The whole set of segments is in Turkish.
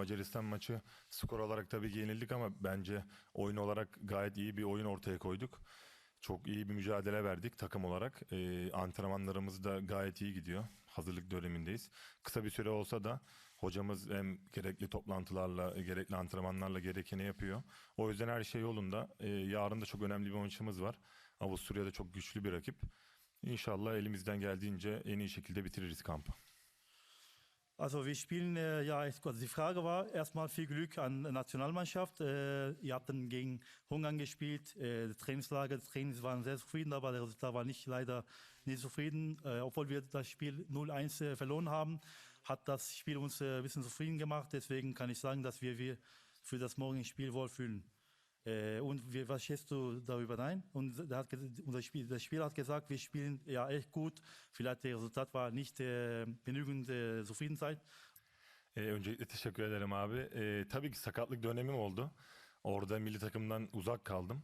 Macaristan maçı skor olarak tabii yenildik ama bence oyun olarak gayet iyi bir oyun ortaya koyduk. Çok iyi bir mücadele verdik takım olarak. Ee, antrenmanlarımız da gayet iyi gidiyor. Hazırlık dönemindeyiz. Kısa bir süre olsa da hocamız hem gerekli toplantılarla, gerekli antrenmanlarla gerekeni yapıyor. O yüzden her şey yolunda. Ee, yarın da çok önemli bir maçımız var. Avusturya'da çok güçlü bir rakip. İnşallah elimizden geldiğince en iyi şekilde bitiririz kampı. Also wir spielen äh, ja, also die Frage war erstmal viel Glück an Nationalmannschaft. Äh, ihr habt dann gegen Ungarn gespielt, äh, das Trainingslager, die Trainings waren sehr zufrieden, aber der Resultat war nicht leider nicht zufrieden. Äh, obwohl wir das Spiel 0-1 äh, verloren haben, hat das Spiel uns äh, ein bisschen zufrieden gemacht. Deswegen kann ich sagen, dass wir, wir für das morgige Spiel wohlfühlen. Äh, und wie, was schätzt du darüber ein? Und hat, unser Spiel, der Spieler hat gesagt, wir spielen ja echt gut. Vielleicht der Resultat war nicht äh, genügend äh, Zufriedenheit. Ee, öncelikle teşekkür ederim abi. Ee, tabii ki sakatlık dönemim oldu. Orada milli takımdan uzak kaldım.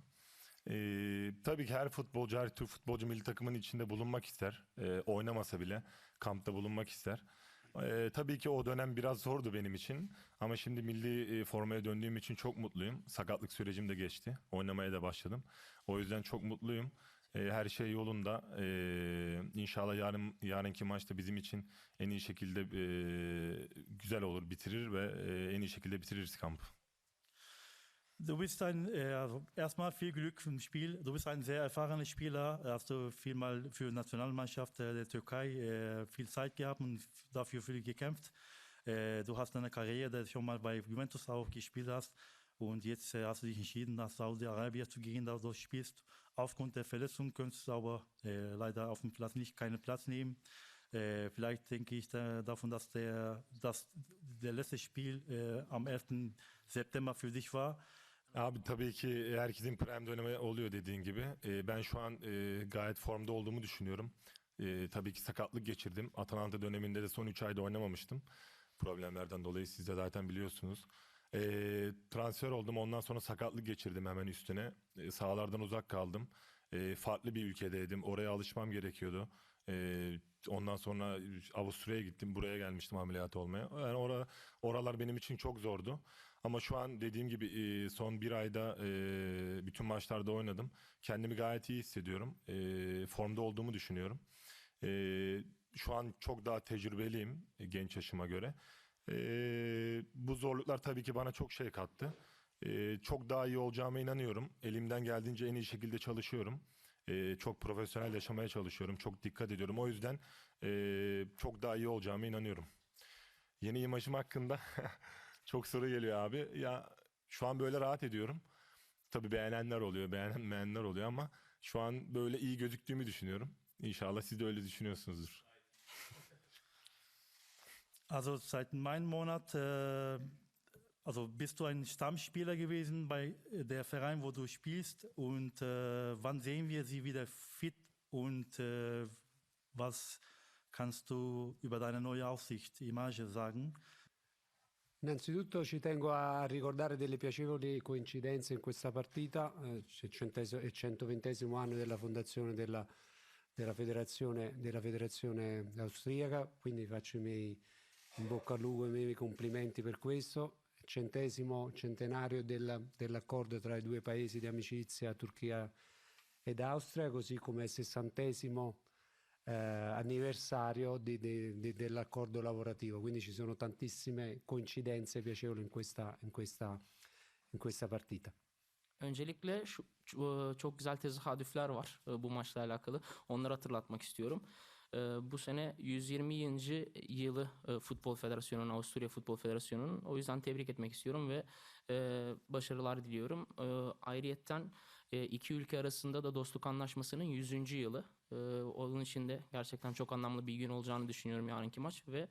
Ee, tabii ki her futbolcu, her Türk futbolcu milli takımın içinde bulunmak ister. Ee, oynamasa bile kampta bulunmak ister. Ee, tabii ki o dönem biraz zordu benim için. Ama şimdi milli e, formaya döndüğüm için çok mutluyum. Sakatlık sürecim de geçti. Oynamaya da başladım. O yüzden çok mutluyum. Ee, her şey yolunda. Ee, inşallah yarın yarınki maçta bizim için en iyi şekilde e, güzel olur, bitirir ve e, en iyi şekilde bitiririz kampı. Du bist ein, also erstmal viel Glück im Spiel. Du bist ein sehr erfahrener Spieler. Hast du viel mal für die Nationalmannschaft äh, der Türkei äh, viel Zeit gehabt und dafür viel gekämpft. Du hast eine Karriere, die schon mal bei Juventus auch gespielt hast. Und jetzt hast du dich entschieden, nach Saudi-Arabien zu gehen, da du spielst. Aufgrund der Verletzung könntest du aber leider auf dem Platz nicht keinen Platz nehmen. Vielleicht denke ich da, davon, dass der, dass der letzte Spiel äh, am 11. September für dich war. Abi tabii ki herkesin prime dönemi oluyor dediğin gibi. Ee, ben şu an e, gayet formda olduğumu düşünüyorum. Ee, tabii ki sakatlık geçirdim. Atalanta döneminde de son 3 ayda oynamamıştım. Problemlerden dolayı siz de zaten biliyorsunuz. Ee, transfer oldum ondan sonra sakatlık geçirdim hemen üstüne. Ee, sahalardan uzak kaldım. Ee, farklı bir ülkedeydim. Oraya alışmam gerekiyordu. Ee, ondan sonra Avusturya'ya gittim. Buraya gelmiştim ameliyat olmaya. Yani ora, oralar benim için çok zordu. Ama şu an dediğim gibi e, son bir ayda e, bütün maçlarda oynadım. Kendimi gayet iyi hissediyorum. E, formda olduğumu düşünüyorum. E, şu an çok daha tecrübeliyim genç yaşıma göre. E, bu zorluklar tabii ki bana çok şey kattı. E, çok daha iyi olacağıma inanıyorum. Elimden geldiğince en iyi şekilde çalışıyorum. E, çok profesyonel yaşamaya çalışıyorum. Çok dikkat ediyorum. O yüzden e, çok daha iyi olacağıma inanıyorum. Yeni imajım hakkında çok soru geliyor abi. Ya şu an böyle rahat ediyorum. Tabii beğenenler oluyor, beğenmeyenler oluyor ama şu an böyle iyi gözüktüğümü düşünüyorum. İnşallah siz de öyle düşünüyorsunuzdur. Also seit meinem Monat, äh, also bist du ein Stammspieler gewesen bei äh, der Verein, wo du spielst und äh, wann sehen wir sie wieder fit und äh, was kannst du über deine neue Aussicht, Image sagen? Innanzitutto ci tengo a ricordare delle piacevoli coincidenze in questa partita, eh, il 120 anno della fondazione della, della federazione, della federazione austriaca, quindi faccio i miei in bocca al lupo i miei complimenti per questo. Centesimo centenario della- dell'accordo tra i due paesi di amicizia, Turchia ed Austria, così come il sessantesimo eh, anniversario di- di- di- dell'accordo lavorativo, quindi ci sono tantissime coincidenze piacevoli in questa, in questa, in questa partita. Öncelikle şu, çok güzel tezahüratler var bu maçla alakalı. Onları hatırlatmak istiyorum. E, Bu sene 120. yılı e, Futbol Federasyonu'nun, Avusturya Futbol Federasyonu'nun. O yüzden tebrik etmek istiyorum ve e, başarılar diliyorum. E, Ayrıyetten e, iki ülke arasında da dostluk anlaşmasının 100. yılı. E, Onun için de gerçekten çok anlamlı bir gün olacağını düşünüyorum yarınki maç ve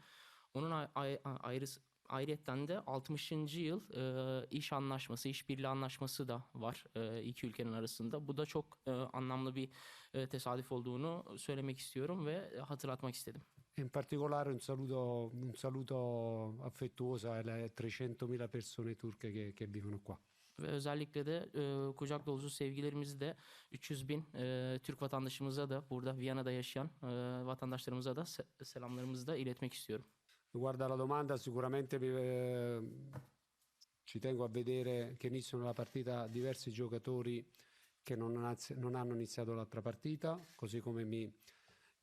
onun ay- ay- ayrı Ayrıca de 60. yıl e, iş anlaşması, işbirliği anlaşması da var e, iki ülkenin arasında. Bu da çok e, anlamlı bir e, tesadüf olduğunu söylemek istiyorum ve hatırlatmak istedim. In particolare un saluto, un saluto affettuoso alle 300.000 persone turche che, che vivono qua. Ve özellikle de e, kucak dolusu sevgilerimizi de 300 bin e, Türk vatandaşımıza da burada Viyana'da yaşayan e, vatandaşlarımıza da se- selamlarımızı da iletmek istiyorum. Riguardo alla domanda, sicuramente eh, ci tengo a vedere che iniziano la partita diversi giocatori che non, non hanno iniziato l'altra partita, così come mi,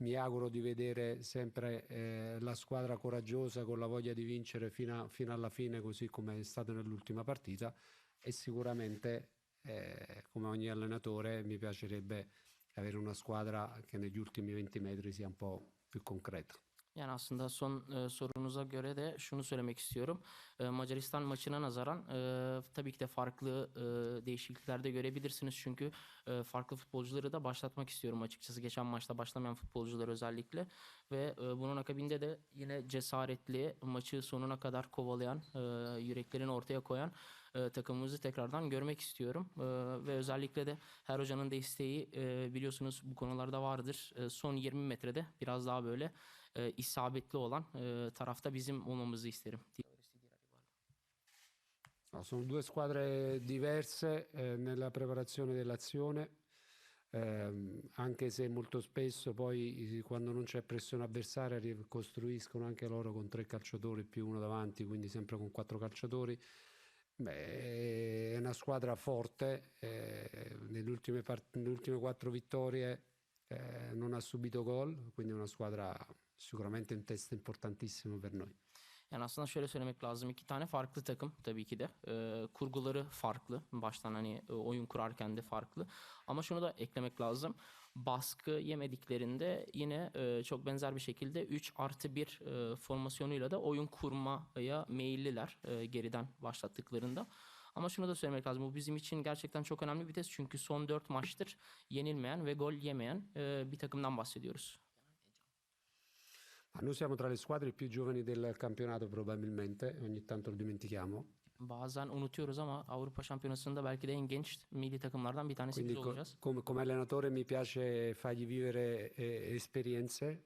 mi auguro di vedere sempre eh, la squadra coraggiosa con la voglia di vincere fino, a- fino alla fine, così come è stato nell'ultima partita e sicuramente, eh, come ogni allenatore, mi piacerebbe avere una squadra che negli ultimi 20 metri sia un po' più concreta. Yani aslında son e, sorunuza göre de şunu söylemek istiyorum. E, Macaristan maçına nazaran e, tabii ki de farklı e, değişiklikler de görebilirsiniz. Çünkü e, farklı futbolcuları da başlatmak istiyorum açıkçası. Geçen maçta başlamayan futbolcular özellikle. Ve e, bunun akabinde de yine cesaretli, maçı sonuna kadar kovalayan, e, yüreklerini ortaya koyan e, takımımızı tekrardan görmek istiyorum. E, ve özellikle de her hocanın da isteği e, biliyorsunuz bu konularda vardır. E, son 20 metrede biraz daha böyle isabetli olan tarafta bizim olmamızı isterim. No, sono due squadre diverse eh, nella preparazione dell'azione, ehm, anche se molto spesso poi eh, quando non c'è pressione avversaria ri- costruiscono anche loro con tre calciatori più uno davanti, quindi sempre con quattro calciatori. Beh, è una squadra forte, eh, nelle, ultime part- nelle ultime quattro vittorie eh, non ha subito gol, quindi è una squadra sicuramente un test importantissimo per noi. Yani aslında şöyle söylemek lazım. iki tane farklı takım tabii ki de. E, kurguları farklı. Baştan hani e, oyun kurarken de farklı. Ama şunu da eklemek lazım. Baskı yemediklerinde yine e, çok benzer bir şekilde 3 artı 1 e, formasyonuyla da oyun kurmaya meyilliler e, geriden başlattıklarında. Ama şunu da söylemek lazım. Bu bizim için gerçekten çok önemli bir test. Çünkü son 4 maçtır yenilmeyen ve gol yemeyen e, bir takımdan bahsediyoruz. Ma noi siamo tra le squadre più giovani del campionato probabilmente, ogni tanto lo dimentichiamo. Bazen unutuyoruz ama Avrupa Şampiyonası'nda belki de en genç milli takımlardan bir tanesi Quindi biz olacağız. come, come allenatore mi piace fargli vivere eh, esperienze,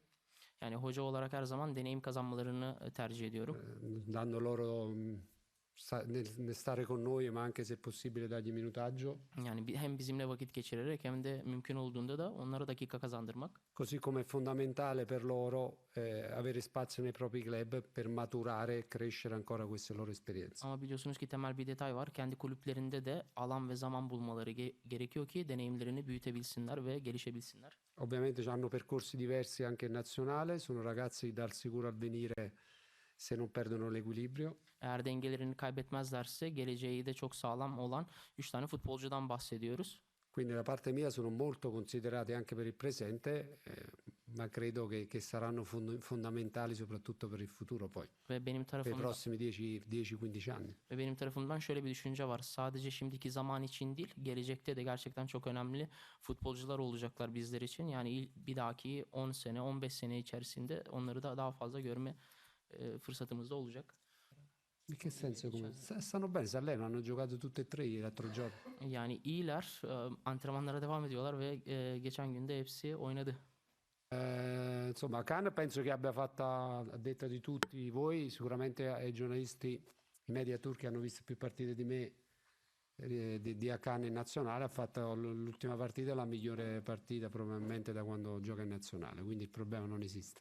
Yani hoca olarak her zaman deneyim kazanmalarını tercih ediyorum. eh, dando loro mm, nel, nel stare con noi, ma anche se possibile dargli minutaggio. Yani hem bizimle vakit geçirerek hem de mümkün olduğunda da onlara dakika kazandırmak. Così come è fondamentale per loro eh, avere spazio nei propri club per maturare e crescere ancora queste loro esperienze. Ama biliyorsunuz ki temel bir detay var. Kendi kulüplerinde de alan ve zaman bulmaları ge- gerekiyor ki deneyimlerini büyütebilsinler ve gelişebilsinler. Ovviamente hanno percorsi diversi anche in nazionale, sono ragazzi dal sicuro avvenire se non perdono l'equilibrio. Eğer dengelerini kaybetmezlerse geleceği de çok sağlam olan 3 tane futbolcudan bahsediyoruz. Quindi da parte mia sono molto considerati anche per il presente, eh, ma credo che, che saranno fond- fondamentali soprattutto per il futuro poi, Ve benim per i prossimi 10 10-15 anni. Ve benim tarafımdan şöyle bir düşünce var. Sadece şimdiki zaman için değil, gelecekte de gerçekten çok önemli futbolcular olacaklar bizler için. Yani bir dahaki 10 sene, 15 sene içerisinde onları da daha fazla görme e, fırsatımız da olacak. In che senso? Come? Sta- Stanno bene, si allenano, hanno giocato tutte e tre l'altro giorno. Yani iyiler, e, antrenmanlara devam ediyorlar ve e, geçen günde hepsi oynadı. Eh, insomma, Khan penso che abbia fatto, a detta di tutti voi, sicuramente ai giornalisti, i media turchi hanno visto più partite di me eh, di, di Akan in nazionale, ha fatto l- l'ultima partita la migliore partita probabilmente da quando gioca in nazionale, quindi il problema non esiste.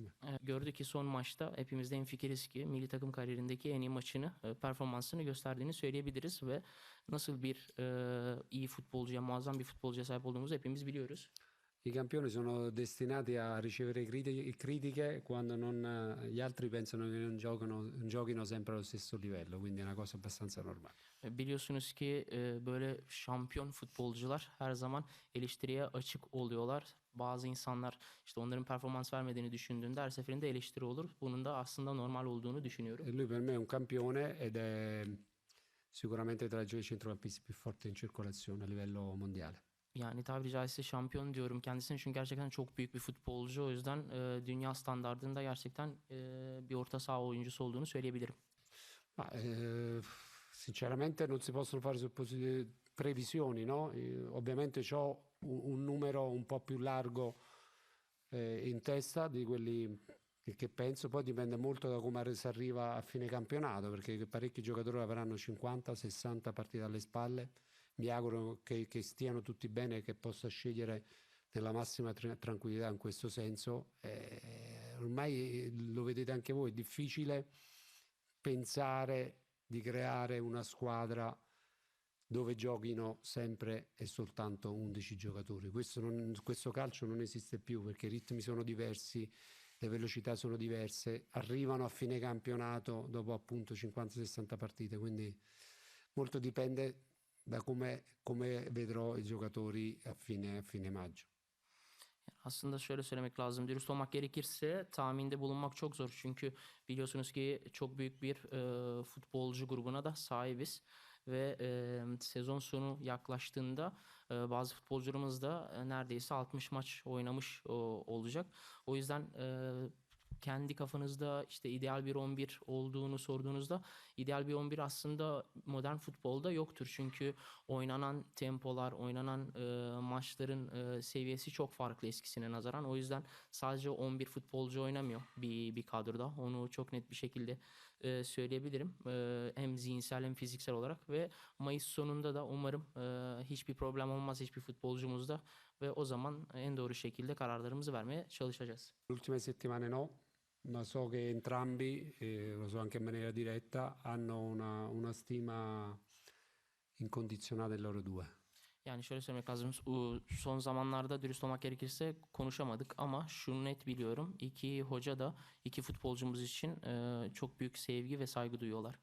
E, Gördü ki son maçta hepimiz de hemfikiriz ki milli takım kariyerindeki en iyi maçını, e, performansını gösterdiğini söyleyebiliriz ve nasıl bir e, iyi futbolcuya, muazzam bir futbolcuya sahip olduğumuzu hepimiz biliyoruz. I campioni sono destinati a ricevere criti- critiche quando non, eh, gli altri pensano che non giocano, giochino sempre allo stesso livello, quindi è una cosa abbastanza normale. E, Biliyorsunuz ki e, böyle şampiyon futbolcular her zaman eleştiriye açık oluyorlar. Bazı insanlar işte onların performans vermediğini düşündüğünde her seferinde eleştiri olur. Bunun da aslında normal olduğunu düşünüyorum. E lui per me è un campione ed è sicuramente tra i giochi centrocampisti più forti in circolazione a livello mondiale. Yani tabiri caizse şampiyon diyorum kendisine çünkü gerçekten çok büyük bir futbolcu. O yüzden e, dünya standartında gerçekten e, bir orta saha oyuncusu olduğunu söyleyebilirim. Ma, eh, sinceramente non si possono fare supposi- previsioni, no? Eh, ovviamente ho un, un numero un po' più largo eh, in testa di quelli che, penso, poi dipende molto da come si arriva a fine campionato, perché parecchi giocatori avranno 50-60 partite alle spalle. Mi auguro che, che stiano tutti bene e che possa scegliere nella massima tra- tranquillità in questo senso. Eh, ormai lo vedete anche voi, è difficile pensare di creare una squadra dove giochino sempre e soltanto 11 giocatori. Questo, non- questo calcio non esiste più perché i ritmi sono diversi, le velocità sono diverse, arrivano a fine campionato dopo appunto 50-60 partite, quindi molto dipende da come, vedrò i giocatori a fine, a fine maggio. Aslında şöyle söylemek lazım. Dürüst olmak gerekirse tahminde bulunmak çok zor. Çünkü biliyorsunuz ki çok büyük bir e, futbolcu grubuna da sahibiz. Ve e, sezon sonu yaklaştığında e, bazı futbolcularımız da neredeyse 60 maç oynamış o, olacak. O yüzden e, kendi kafanızda işte ideal bir 11 olduğunu sorduğunuzda ideal bir 11 aslında modern futbolda yoktur. Çünkü oynanan tempolar, oynanan e, maçların e, seviyesi çok farklı eskisine nazaran. O yüzden sadece 11 futbolcu oynamıyor bir, bir kadroda. Onu çok net bir şekilde e, söyleyebilirim. E, hem zihinsel hem fiziksel olarak ve Mayıs sonunda da umarım e, hiçbir problem olmaz hiçbir futbolcumuzda ve o zaman en doğru şekilde kararlarımızı vermeye çalışacağız. Le ultime settimane no, ma so che entrambi, eh, lo so anche in maniera diretta, hanno una, una stima incondizionata loro due. Yani şöyle söylemek lazım. Son zamanlarda dürüst olmak gerekirse konuşamadık ama şunu net biliyorum. İki hoca da iki futbolcumuz için e, çok büyük sevgi ve saygı duyuyorlar.